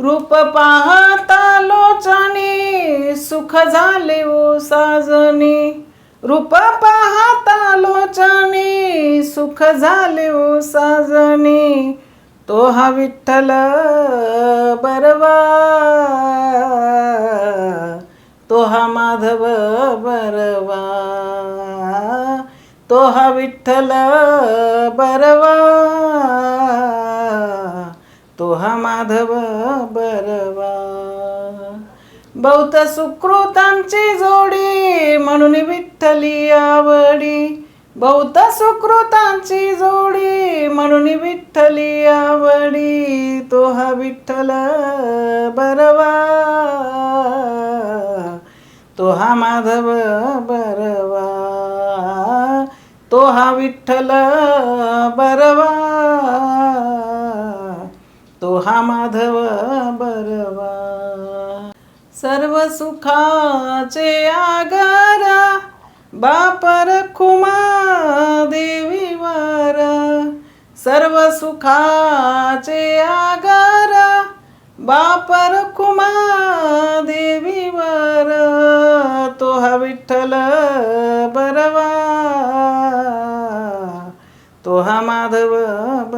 रूप पाहता लोचने सुख झाले ओ साजनी. रूप पाहता लोचने सुख झाले ओ साजने. तो हा विठ्ठल बरवा. तो हा माधव बरवा. तो हा विठ्ठल बरवा. तो हा माधव बरवा. बहुत सुकृतांची जोडी म्हणून विठ्ठली आवडी. बहुत सुकृतांची जोडी म्हणून विठ्ठली आवडी. तो हा विठ्ठल बरवा. तो हा माधव बरवा. तो हा विठ्ठल बरवा. तो हा माधव बरवा. सर्व सुखाचे आगारा बापर खुमा देवीवर सर्व सुखाचे आगारा बापर खुमा देवी वर. तो हा विठ्ठल बरवा. तो हा माधव बरवा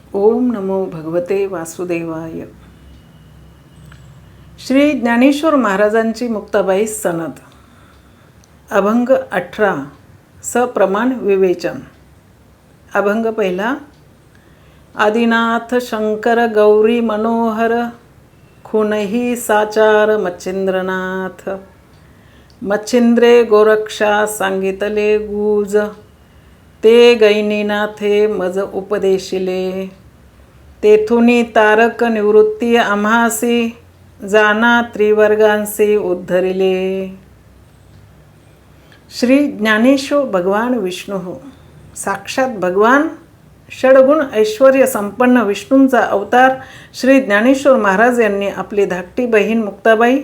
ओम नमो भगवते वासुदेवाय. श्री ज्ञानेश्वर महाराजांची मुक्ताबाई सनद. अभंग अठरा सप्रमाण विवेचन. अभंग पहिला आदिनाथ शंकर गौरी मनोहर खुनही साचार मच्छिंद्रनाथ. मच्छिंद्रे गोरक्षा सांगितले गूज ते गैनीनाथे मज उपदेशिले. तेथुनी तारक निवृत्ती आम्हासी जाना त्रिवर्गांसी उद्धरिले. श्री ज्ञानेश्वर भगवान विष्णू. साक्षात भगवान षडगुण ऐश्वर संपन्न विष्णूंचा अवतार श्री ज्ञानेश्वर महाराज यांनी आपली धाकटी बहीण मुक्ताबाई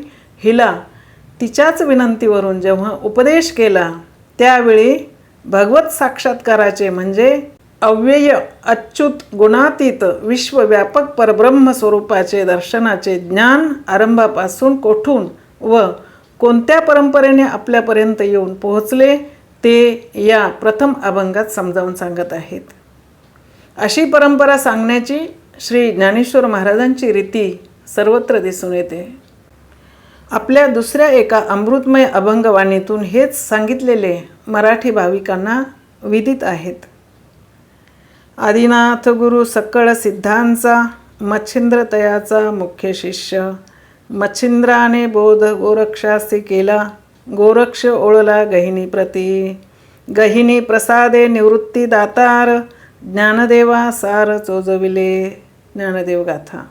हिला तिच्याच विनंतीवरून जेव्हा उपदेश केला त्यावेळी भगवत साक्षात्काराचे म्हणजे अव्यय अच्युत गुणातीत विश्वव्यापक परब्रह्म स्वरूपाचे दर्शनाचे ज्ञान आरंभापासून कोठून व कोणत्या परंपरेने आपल्यापर्यंत येऊन पोहोचले ते या प्रथम अभंगात समजावून सांगत आहेत. अशी परंपरा सांगण्याची श्री ज्ञानेश्वर महाराजांची रीती सर्वत्र दिसून येते. आपल्या दुसऱ्या एका अमृतमय अभंगवाणीतून हेच सांगितलेले मराठी भाविकांना विदित आहेत. आदिनाथ गुरु सकळ सिद्धांचा मच्छिंद्रतयाचा मुख्य शिष्य. मच्छिंद्राने बोध गोरक्षासी केला गोरक्ष ओळला गहिनी प्रती. गहिनी प्रसादे निवृत्ती दातार ज्ञानदेवा सार चोजविले. ज्ञानदेव गाथा.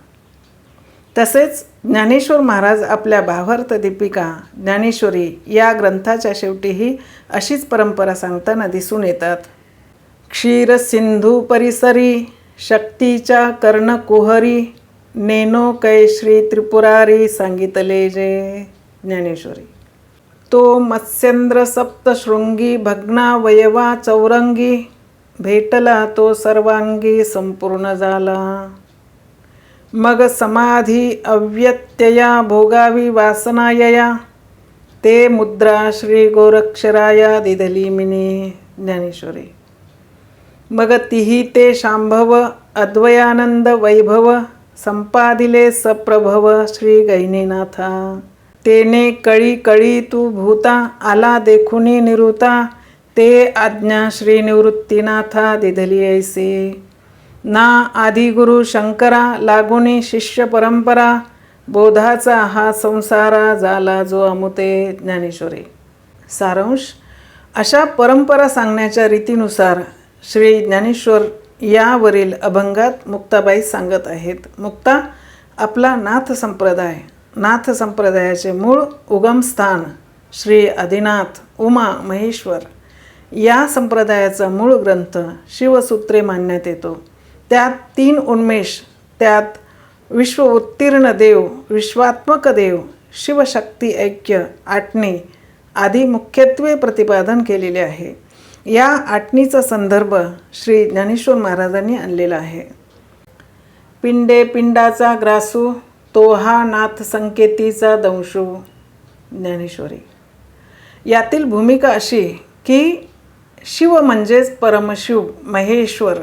तसेच ज्ञानेश्वर महाराज आपल्या भावार्थ दीपिका ज्ञानेश्वरी या ग्रंथाच्या शेवटीही अशीच परंपरा सांगताना दिसून येतात. क्षीर सिंधू परिसरी शक्तीच्या कर्णकुहरी नेनो कै श्री त्रिपुरारी सांगितले जे ज्ञानेश्वरी। तो मत्स्येंद्र सप्तशृंगी भग्नावयवा चौरंगी भेटला तो सर्वांगी संपूर्ण झाला। मग समाधी अव्यत्यया भोगावी वासनायया ते मुद्रा श्री गोरक्षराया दिधली मिनी ज्ञानेश्वरी। मग तिही ते शांभव अद्वयानंद वैभव संपादिले सप्रभव श्री गैनीनाथा। तेने कळी कळी तू भूता आला देखुनी निरुता ते आज्ञा श्री निवृत्तीनाथा दिधली ऐसे। ना आदिगुरु शंकरा लागुनी शिष्य परंपरा बोधाचा हा संसारा झाला जो अमुते ज्ञानेश्वरी। सारांश अशा परंपरा सांगण्याच्या रीतीनुसार श्री ज्ञानेश्वर यावरील अभंगात मुक्ताबाई सांगत आहेत. मुक्ता आपला नाथ संप्रदाय नाथ संप्रदायाचे मूळ उगमस्थान श्री आदिनाथ उमा महेश्वर. या संप्रदायाचा मूळ ग्रंथ शिवसूत्रे मानण्यात येतो. त्यात तीन उन्मेष त्यात विश्व उत्तीर्ण देव विश्वात्मक देव शिवशक्ती ऐक्य आटणे आदी मुख्यत्वे प्रतिपादन केलेले आहे. या आटणीचा संदर्भ श्री ज्ञानेश्वर महाराजांनी आणलेला आहे. पिंडे पिंडाचा ग्रासू तो हा नाथ संकेतीचा दंशू ज्ञानेश्वरी. यातील भूमिका अशी की शिव म्हणजेच परमशिव महेश्वर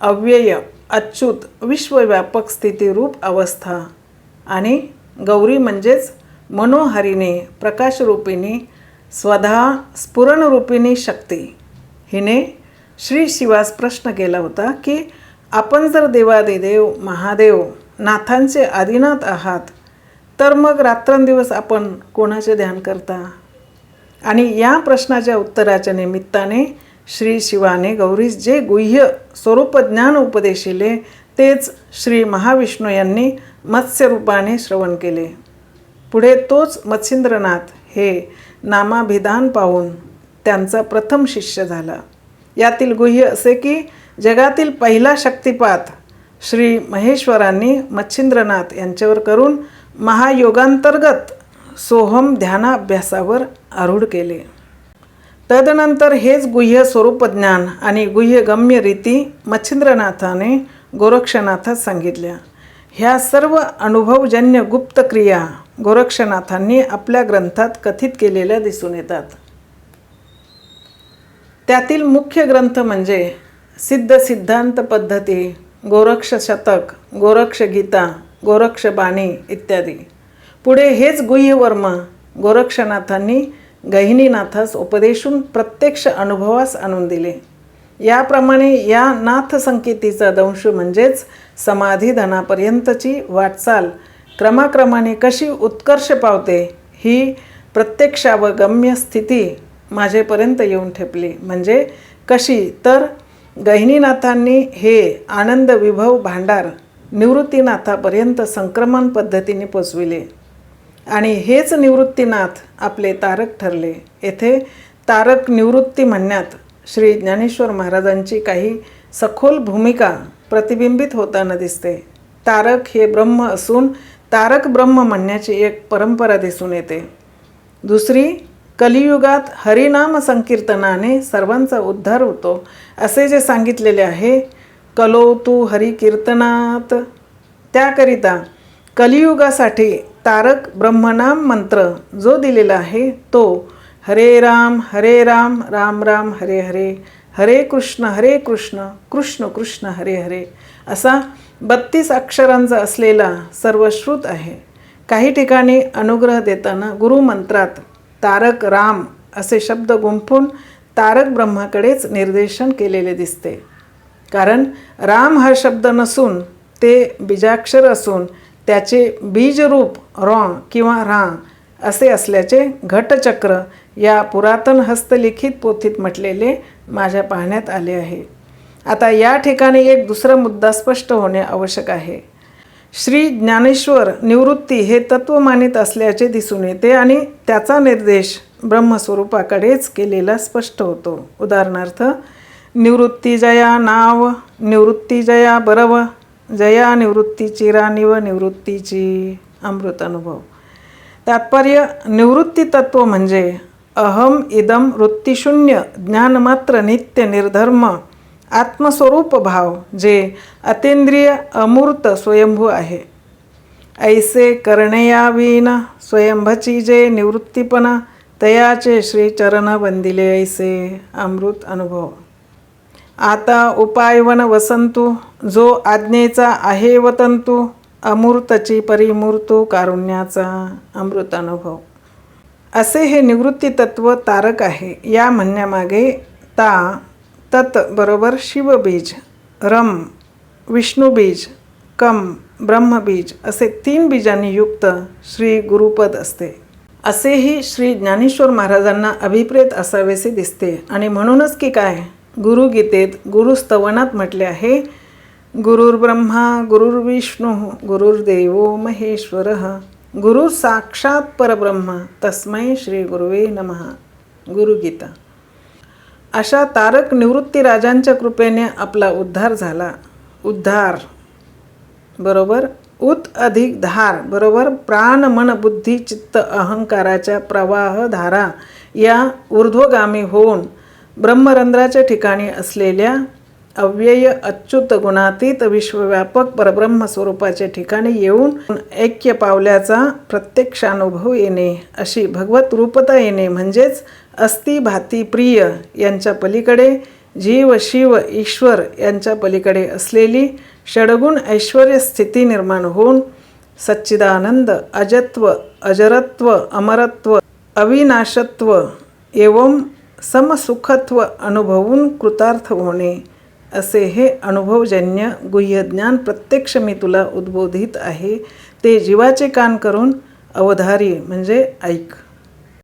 अव्यय अच्युत विश्वव्यापक स्थितीरूप अवस्था आणि गौरी म्हणजेच मनोहरिणी प्रकाशरूपिणी स्वधा स्फुरणरूपिणी शक्ती. हिने श्री शिवास प्रश्न केला होता की आपण जर देवादिदेव महादेव नाथांचे आदिनाथ आहात तर मग रात्रंदिवस आपण कोणाचे ध्यान करता? आणि या प्रश्नाच्या उत्तराच्या निमित्ताने श्री शिवाने गौरीस जे गुह्य स्वरूपज्ञान उपदेशिले तेच श्री महाविष्णू यांनी मत्स्यरूपाने श्रवण केले. पुढे तोच मत्स्येंद्रनाथ हे नामाभिधान पाहून त्यांचा प्रथम शिष्य झाला. यातील गुह्य असे की जगातील पहिला शक्तिपात श्री महेश्वरांनी मच्छिंद्रनाथ यांच्यावर करून महायोगांतर्गत सोहम ध्यानाभ्यासावर आरूढ केले. तदनंतर हेच गुह्य स्वरूपज्ञान आणि गुह्य गम्य रीती मच्छिंद्रनाथाने गोरक्षनाथात सांगितल्या. ह्या सर्व अनुभवजन्य गुप्त क्रिया गोरक्षनाथांनी आपल्या ग्रंथात कथित केलेल्या दिसून येतात. त्यातील मुख्य ग्रंथ म्हणजे सिद्ध सिद्धांत पद्धती गोरक्ष शतक गोरक्ष गीता गोरक्ष बाणी इत्यादी. पुढे हेच गुह्यवर्म गोरक्षनाथांनी गहिनीनाथास उपदेशून प्रत्यक्ष अनुभवास आणून दिले. याप्रमाणे या नाथ संकेतीचा दंश म्हणजेच समाधीधनापर्यंतची वाटचाल क्रमाक्रमाने कशी उत्कर्ष पावते ही प्रत्यक्षावगम्य स्थिती माझेपर्यंत येऊन ठेपली. म्हणजे कशी? तर गहिनीनाथांनी हे आनंद विभव भांडार निवृत्तीनाथापर्यंत संक्रमण पद्धतीने पोचविले आणि हेच निवृत्तीनाथ आपले तारक ठरले. येथे तारक निवृत्ती म्हणण्यात श्री ज्ञानेश्वर महाराजांची काही सखोल भूमिका प्रतिबिंबित होताना दिसते. तारक हे ब्रह्म असून तारक ब्रह्म म्हणण्याची एक परंपरा दिसून येते. दुसरी कलियुगात हरिनाम संकीर्तनाने सर्वांचा उद्धार होतो असे जे सांगितलेले आहे कलो तू हरिकीर्तनात. त्याकरिता कलियुगासाठी तारक ब्रह्मनाम मंत्र जो दिलेला आहे तो हरे राम हरे राम राम राम हरे हरे. हरे कृष्ण हरे कृष्ण कृष्ण कृष्ण हरे हरे. असा बत्तीस अक्षरांचा असलेला सर्वश्रुत आहे. काही ठिकाणी अनुग्रह देताना गुरुमंत्रात तारक राम असे शब्द गुंफून तारक ब्रह्माकडेच निर्देशन केलेले दिसते. कारण राम हा शब्द नसून ते बीजाक्षर असून त्याचे बीजरूप रॉ किंवा रा असे असल्याचे घटचक्र या पुरातन हस्तलिखित पोथीत म्हटलेले माझ्या पाहण्यात आले आहे. आता या ठिकाणी एक दुसरा मुद्दा स्पष्ट होणे आवश्यक आहे. श्री ज्ञानेश्वर निवृत्ती हे तत्व मानित असल्याचे दिसून येते आणि त्याचा निर्देश ब्रह्मस्वरूपाकडेच केलेला स्पष्ट होतो. उदाहरणार्थ निवृत्ती जया नाव निवृत्ती जया बरव जया निवृत्तीची रानिव निवृत्तीची अमृत अनुभव. तात्पर्य निवृत्ती तत्व म्हणजे अहम इदम वृत्तीशून्य ज्ञानमात्र नित्य निर्धर्म आत्मस्वरूप भाव जे अतेंद्रिय अमूर्त स्वयंभू आहे. ऐसे करणेयावीन स्वयंभची जे निवृत्तीपणा तयाचे श्रीचरण बंदिले ऐसे अमृत अनुभव. आता उपायवन वसंतू जो आज्ञेचा आहे वतंतू अमूर्तची परिमूर्तू कारुण्याचा अमृत अनुभव असे हे निवृत्ती तत्व तारक आहे. या म्हणण्यामागे ता तत् बरोबर शिवबीज रम विष्णुबीज कम ब्रह्मबीज असे तीन बीजांनी युक्त श्री गुरुपद असते. असेही श्री ज्ञानेश्वर महाराजांना अभिप्रेत असावेसे दिसते. आणि म्हणूनच की काय? गुरुगीतेत गुरुस्तवनात म्हटले आहे गुरुर्ब्रह्मा गुरुर्विष्णू गुरुर्देवो महेश्वर। गुरु साक्षात परब्रह्म तस्मै श्री गुरुवे नमः। गुरुगीता। अशा तारक निवृत्ती राजांच्या कृपेने आपला उद्धार झाला. उद्धार बरोबर? उत अधिक धार बरोबर? प्राण मन बुद्धी चित्त अहंकाराच्या प्रवाह धारा या ऊर्ध्वगामी होऊन ब्रह्मरंध्राच्या ठिकाणी असलेल्या अव्यय अच्युत गुणातीत विश्वव्यापक परब्रह्म स्वरूपाच्या ठिकाणी येऊन ऐक्य पावल्याचा प्रत्यक्षानुभव येणे अशी भगवत रूपता येणे म्हणजेच अस्ति भाती प्रिय यांच्या पलीकडे जीव शिव ईश्वर यांच्या पलीकडे असलेली षडगुण ऐश्वर स्थिती निर्माण होऊन सच्चिदानंद अजत्व अजरत्व अमरत्व अविनाशत्व एवं समसुखत्व अनुभवून कृतार्थ होणे. असे हे अनुभवजन्य गुह्यज्ञान प्रत्यक्ष मी तुला उद्बोधित आहे. ते जीवाचे कान करून अवधारी म्हणजे ऐक.